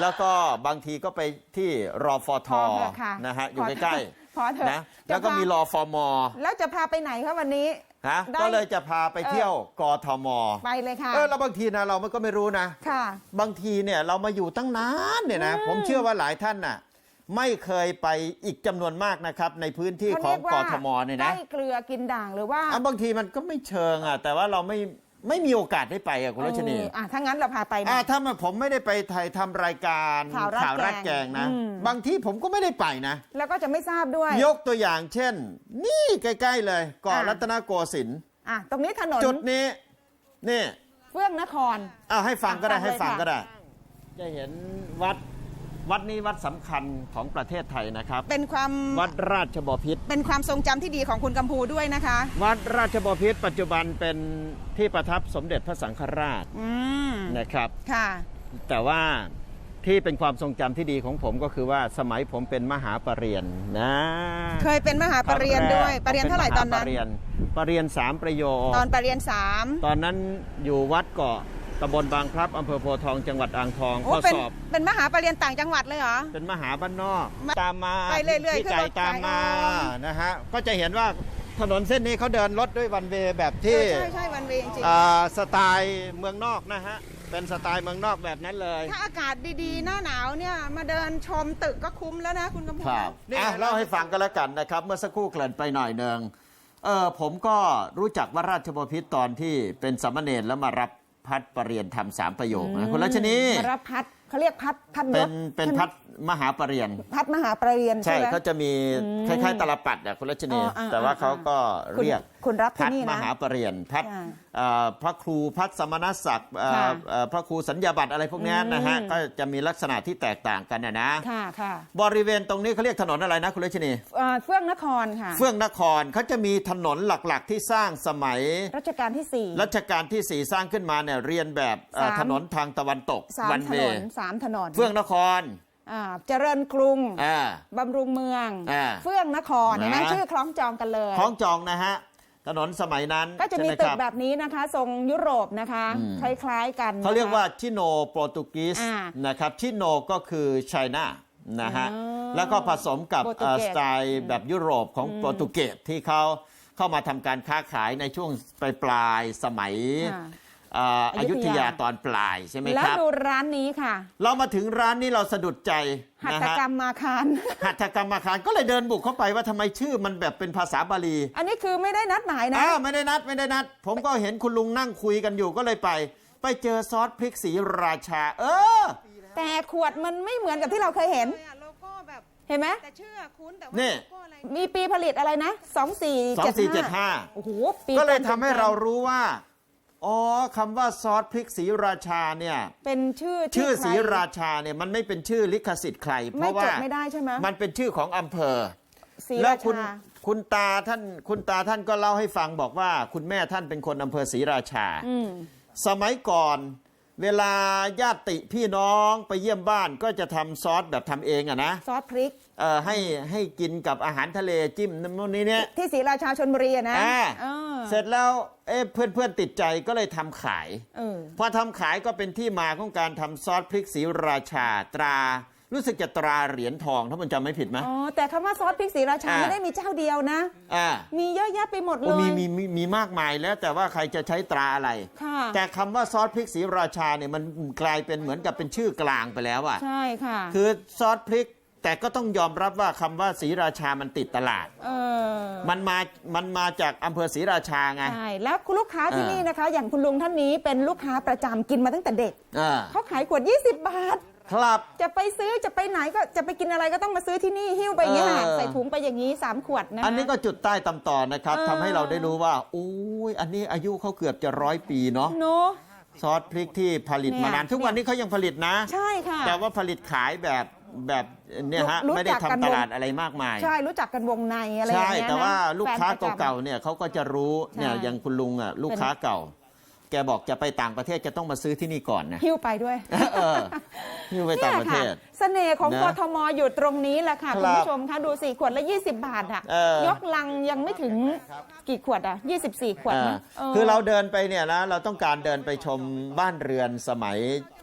แล้วก็บางทีก็ไปที่รอฟทพอเถอะค่ะนะฮะอยู่พอใกล้พอเถอะๆนะจะแล้วก็พามีมีรอฟมแล้วจะพาไปไหนคะวันนี้ฮะได้ ก็เลยจะพาไปเที่ยวกทมไปเลยค่ะเออแล้วบางทีนะเราก็ไม่รู้นะ ค่ะ บางทีเนี่ยเรามาอยู่ตั้งนานเนี่ยนะผมเชื่อว่าหลายท่านน่ะไม่เคยไปอีกจำนวนมากนะครับ ในพื้นที่เขาขอเรีงยกว่ากทมเนี่ยนะได้เกลือกินด่างหรือว่า อะบางทีมันก็ไม่เชิงอะแต่ว่าเราไม่ ไม่มีโอกาสได้ไปอะคุณรัชนี เอออะถ้างั้นเราพาไปนะอะถ้ามาผมไม่ได้ไปไทยทำรายการข่าวราดราดแกงนะอืม บางที่ผมก็ไม่ได้ไปนะ แล้วก็จะไม่ทราบด้วย ยกตัวอย่างเช่น นี่ใกล้ ๆ เลยเกาะอะ รัตนโกสินทร์อะตรงนี้ถนนจุดนี้ นี่เฟื่องนคร เอาให้ฟังก็ได้อะฟังให้ฟังเลยค่ะ ก็ได้ จะเห็นวัด วัดนี้วัดสำคัญของประเทศไทยนะครับ เป็นความวัดราชบพิตรเป็นความทรงจำที่ดีของคุณกัมพูด้วยนะคะ วัดราชบพิตรปัจจุบันเป็นที่ประทับสมเด็จพระสังฆราชอืมนะครับ ค่ะ แต่ว่าที่เป็นความทรงจำที่ดีของผมก็คือว่าสมัยผมเป็นมหาปรริญญานะเคยเป็นมหาปรริญญาด้วยปรริญญาเท่าไหร่ตอนนั้นปรริญญาปรริญญาสามประโยคตอนปรริญญาสามตอนนั้นอยู่วัดเกาะ ตำบลบางพลับอำเภอโพธิ์ทองจังหวัดอ่างทองโอ้ข้อเป็นสอบเป็นมหาปรริญญาต่างจังหวัดเลยเหรอ เป็นมหาบ้านนอกมาตามมาไปเรื่อยๆที่ขึ้นไก่รถตามมาไฟอ๋อนะฮะก็จะเห็นว่าถนนเส้นนี้เขาเดินรถด้วยวันเวย์แบบที่เออใช่ใช่วันเวย์จริงอ่าสไตล์เมืองนอกนะฮะเป็นสไตล์เมืองนอกแบบนั้นเลยๆถ้าอากาศดีๆ หน้าหนาวเนี่ย มาเดินชมตึกก็คุ้มแล้วนะคุณกัมพูครับนี่อะเล่าให้ฟังกันแล้วกันนะครับ เมื่อสักครู่เกริ่นไปหน่อยหนึ่งเออผมก็รู้จักว่าราชบพิตรตอนที่เป็นสามเณรแล้วมารับ พัดปรริญญาธรรมสามประโยคนะคุณรัชนีมารับพัดเขาเรียกพัดพัดเป็นยศเป็นใช่ไหมพัดมหาปรริญญาพัดมหาปรริญญาใช่ใช่ไหมเขาจะมีคล้ายๆตลปัดอะคุณรัชนีอ๋ออ่าแต่ว่าอ่าเขาก็คุณเรียก คุณรับที่พัดนี่นะมหาปรริญญาพัดค่ะเอ่อพระครูพัดสมณศักดิ์เอ่อค่ะเอ่อพระครูสัญญาบัตรอะไรพวกเนี้ยนะฮะ อืม ก็จะมีลักษณะที่แตกต่างกันนะนะ ค่ะค่ะบริเวณตรงนี้เขาเรียกถนนอะไรนะคุณรัชนี เอ่อเฟื่องนครค่ะ เฟื่องนครเขาจะมีถนนหลักๆ ที่สร้างสมัยรัชกาลที่สี่ รัชกาลที่สี่สร้างขึ้นมาเนี่ยเรียนแบบเอ่อสาม ถนนทางตะวันตกสามวันถเวนนสามถนนเฟื่องนครอ่าเจริญกรุงอ่า บำรุงเมือง อ่าเฟื่องนครนะนะ ชื่อคล้องจองกันเลย คล้องจองนะฮะ ถนนสมัยนั้นก็จะมีใช่ไหตึคกรับแบบนี้นะคะ ทรงยุโรปนะคะอืมคล้ายๆกันเขาเรียกว่านะคะชิโนโปรตุกีสอ่านะครับชิโนก็คือไชน่านะฮะอ๋อแล้วก็ผสมกับโปรตุเกสเอ่อสไตล์แบบยุโรปของโปรตุเกสที่เขาเข้ามาทำการค้าขายในช่วงปลายปลายๆสมัยค่ะเอ่อออยุยุธธยา ยาตอนปลายใช่ไหมแล้ควรับ ดูร้านนี้ค่ะ เรามาถึงร้านนี้เราสะดุดใจหัตนะถฮะกรรมมาคาร หัตถกรรมอาคารก็เลยเดินบุกเข้าไปว่าทำไมชื่อมันแบบเป็นภาษาบาลี อันนี้คือไม่ได้นัดหมายนะ อ้าวไม่ได้นัดไม่ได้นัด ผมก็เห็นคุณลุงนั่งคุยกันอยู่ก็เลยไป ไปเจอซอสพริกสีราชา เออ แต่ขวดมันไม่เหมือนกับที่เราเคยเห็น เลยอะโลโก้แบบเห็นไหมแต่ชื่อคุ้นแต่ว่านี่ โลโก้อะไร มีปีผลิตอะไรนะ 2475สองสี่เจ็ดห้าโอ้โห ปีก็เลยทำให้เรารู้ว่า อ๋อคำว่าซอสพริกสีราชาเนี่ยเป็นชื่อที่ชื่อสีใคราชาเนี่ยมันไม่เป็นชื่อลิขสิทธิ์ใคร เพไม่ราะจว่าดไม่ได้ใช่ไหมมันเป็นชื่อของอำเภอ ศรีแล้ราวคุณชาคุณตาท่านคุณตาท่านก็เล่าให้ฟังบอกว่า คุณแม่ท่านเป็นคนอำเภอศรีราชา อืมสมัยก่อน เวลาญาติพี่น้องไปเยี่ยมบ้านก็จะทำซอสแบบทำเองอะนะซอสพริก เอ่อให้ให้กินกับอาหารทะเลจิ้มนู่นนี่เนี่ย ที่ศรีราชาชนบุรีอะนะอ่า เออ เสร็จแล้วเอ๊ะเพื่อนเพื่อนๆติดใจก็เลยทำขายเออพอทำขายก็เป็นที่มาของการทำซอสพริกสีราชาตรารู้สึกจะตราเหรียญทองถ้ามันจำไม่ผิดไหมอ๋อ แต่คำว่าซอสพริกศรีราชาอ่าไม่ได้มีเจ้าเดียวนะอ่ามีเยอะแยะไปหมดเลโอ้ยมีมีมีมีมากมายแล้วแต่ว่าใครจะใช้ตราอะไรค่ะแต่คำว่าซอสพริกสีราชาเนี่ยมันกลายเป็นเหมือนกับเป็นชื่อกลางไปแล้วอะใช่ค่ะ คือซอสพริก แต่ก็ต้องยอมรับว่าคำว่าศรีราชามันติดตลาด เออมันมามันมาจากอำเภอศรีราชาไง ใช่แล้วคุณลูกค้าที่อ่านี่นี่นะคะ อย่างคุณลุงท่านนี้เป็นลูกค้าประจำกินมาตั้งแต่เด็กอ่าเขาขายขวด 20 บาท ครับ จะไปซื้อจะไปไหนก็จะไปกินอะไรก็ต้องมาซื้อที่นี่หิ้วไปอย่างเงี้ยค่ะเออ ใส่ถุงไปอย่างนี้ 3 ขวดนะคะ อันนี้ก็จุดใต้ตำต่อนะครับเออ ทำให้เราได้รู้ว่าโอ้ยอันนี้อายุเขาเกือบจะร้อยปีเนาะเนอะ ซอสพริกที่ผลิตเนี่ย มานานทุกวันนี้เขายังผลิตนะ ใช่ค่ะ แต่ว่าผลิตขายแบบ แบบเนี่ยฮะรู้ไม่ได้จักทำกันตวงลาดอะไรมากมาย ใช่รู้จักกันวงในอะไรอย่างใช่เงี้ยนะแต่ว่าลูกค้าแฟนประจำ เก่าๆเนี่ยเขาก็จะรู้เนี่ยใช่ อย่างคุณลุงอะลูกค้าเก่า แกบอกจะไปต่างประเทศจะต้องมาซื้อที่นี่ก่อนนะหิ้วไปด้วย เออหิ้วไปต่างประเทศ นี่ยค่เสน่ห์ของนะกทมอยู่ตรงนี้แหละค่ะ ครับคุณผู้ชมคะดูสิขวดละ 20 บาทอะ เออ ยกลังยังไม่ถึงกี่ขวดอะ 24 ขวดเออนะคือเราเดินไปเนี่ยนะเราต้องการเดินไปชมบ้านเรือนสมัยอ่า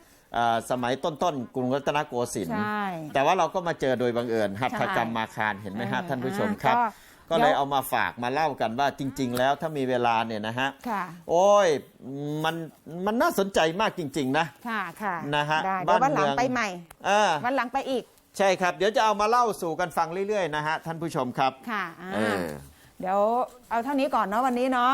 สมัยต้นๆกรุงรัตนโกสินทร์ใช่ แต่ว่าเราก็มาเจอโดยบังเอิญหัตถกรรมใช่มาคารเห็นไหมฮะเออท่านผู้ชมอ่าครับก็ก็เลยเอามาฝากมาเล่ากันว่าจริง ๆ แล้วถ้ามีเวลาเนี่ยนะฮะค่ะโอ้ยมันมันน่าสนใจมากจริง ๆ นะค่ะค่ะนะฮะได้เดี๋ยวบ้าวันนหลังเมืองไปใหม่อ่าวันหลังไปอีก ใช่ครับ เดี๋ยวจะเอามาเล่าสู่กันฟังเรื่อยๆนะฮะท่านผู้ชมครับค่ะอ่าเออเดี๋ยวเอาเท่านี้ก่อนเนาะวันนี้เนาะ